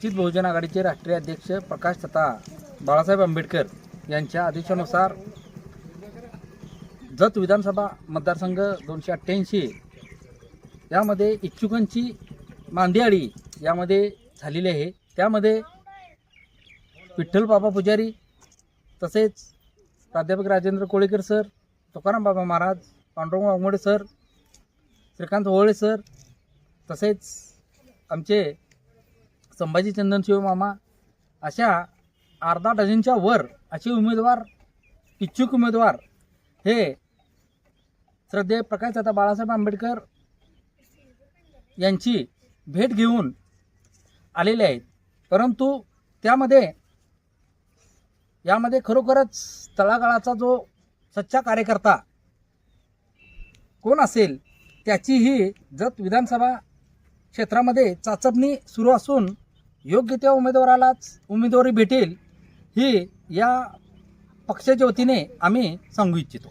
वंचित बहुजन आघाडीचे राष्ट्रीय अध्यक्ष प्रकाश तथा बाळासाहेब आंबेडकर यांच्या आदेशानुसार जत विधानसभा मतदारसंघ दोनशे अठ्ठ्याऐंशी यामध्ये इच्छुकांची मांदियाळी यामध्ये झालेली आहे. त्यामध्ये विठ्ठल बाबा पुजारी तसेच प्राध्यापक Rajendra Kolekar sir Tukaram Baba Maharaj Pandurang Waghmode sir Shrikant Owale sir तसेच आमचे संभाजी चंदनशिव मामा अशा अर्धा डझनच्या वर असे उमेदवार इच्छुक उमेदवार हे श्रद्धेय प्रकाश दादा बाळासाहेब आंबेडकर यांची भेट घेऊन आलेले आहेत. परंतु त्यामध्ये यामध्ये खरोखरच तळागाळाचा जो सच्चा कार्यकर्ता कोण असेल त्याचीही जत विधानसभा क्षेत्रामध्ये चाचपणी सुरू असून योग्य त्या उमेदवारालाच उमेदवारी भेटेल ही या पक्षाच्या वतीने आम्ही सांगू इच्छितो.